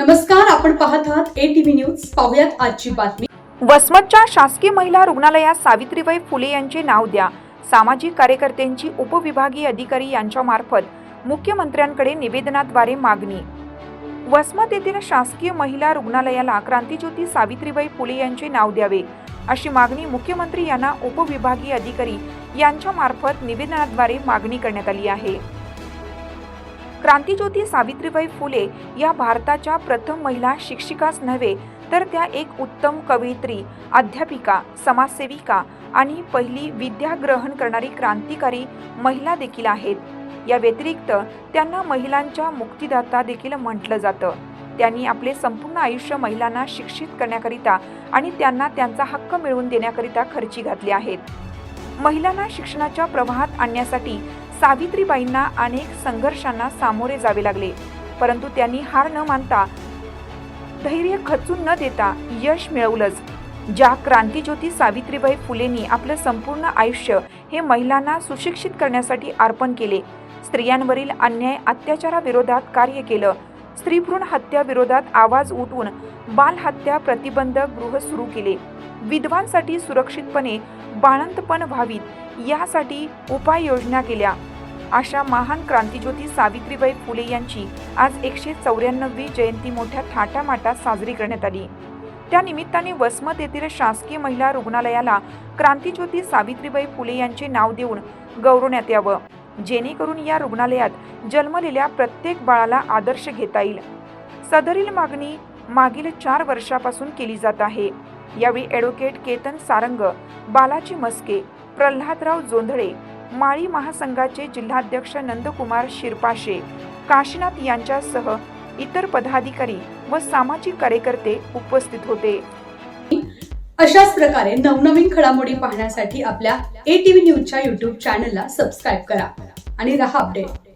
नमस्कार आपण पाहत आहात ए टीव्ही न्यूज पाहुयात आजची बातमी. वसमतच्या शासकीय महिला रुग्णालयात सावित्रीबाई फुले यांचे नाव द्या. सामाजिक कार्यकर्त्यांची उपविभागीय अधिकारी यांच्यामार्फत मुख्यमंत्र्यांकडे निवेदनाद्वारे मागणी. वसमत येथील शासकीय महिला रुग्णालयाला क्रांतीज्योती सावित्रीबाई फुले यांचे नाव द्यावे अशी मागणी मुख्यमंत्री यांना उपविभागीय अधिकारी यांच्यामार्फत निवेदनाद्वारे मागणी करण्यात आली आहे. क्रांतीज्योती सावित्रीबाई फुले या भारताच्या प्रथम महिला शिक्षिकाच नव्हे तर त्या एक उत्तम कवयित्री अध्यापिका समाजसेविका आणि पहिली विद्या ग्रहण करणारी क्रांतिकारी महिला देखील आहेत. या व्यतिरिक्त त्यांना महिलांच्या मुक्तिदाता देखील म्हटलं जातं. त्यांनी आपले संपूर्ण आयुष्य महिलांना शिक्षित करण्याकरिता आणि त्यांना त्यांचा हक्क मिळवून देण्याकरिता खर्ची घातले आहेत. महिलांना शिक्षणाच्या प्रवाहात आणण्यासाठी सावित्रीबाईंना अनेक संघर्षांना सामोरे जावे लागले. परंतु त्यांनी हार न मानता धैर्य खचून न देता यश मिळवलंच. ज्या क्रांतीज्योती सावित्रीबाई फुलेंनी आपलं संपूर्ण आयुष्य हे महिलांना सुशिक्षित करण्यासाठी अर्पण केले स्त्रियांवरील अन्याय अत्याचाराविरोधात कार्य केलं स्त्रीभ्रूण हत्या विरोधात आवाज उठवून बालहत्या प्रतिबंध गृह सुरू केले. विधवांसाठी सुरक्षितपणे बाळंतपण व्हावीत यासाठी उपाययोजना केल्या. अशा महान क्रांतीज्योती सावित्रीबाई फुले यांची आज एकशे चौऱ्याण्णववी जयंती मोठ्या थाटामाटात साजरी करण्यात आली. त्या निमित्ताने वसमत येथील शासकीय महिला रुग्णालयाला क्रांतीज्योती सावित्रीबाई फुले यांचे नाव देऊन गौरवण्यात यावं. जेणेकरून या रुग्णालयात जन्मलेल्या प्रत्येक बाळाला आदर्श घेता येईल. सदरील मागणी मागील चार वर्षापासून केली जात आहे. यावेळी ॲडव्होकेट केतन सारंग बालाजी मस्के प्रल्हादराव जोंधळे माळी महासंघाचे जिल्हाध्यक्ष नंदकुमार शिरपाशे काशीनाथ यांच्यासह इतर पदाधिकारी व सामाजिक कार्यकर्ते उपस्थित होते. अशाच प्रकारे नवनवीन घडामोडी पाहण्यासाठी आपल्या ए टीव्ही न्यूजच्या युट्यूब चॅनलला सबस्क्राईब करा. आणि रहा अपडेट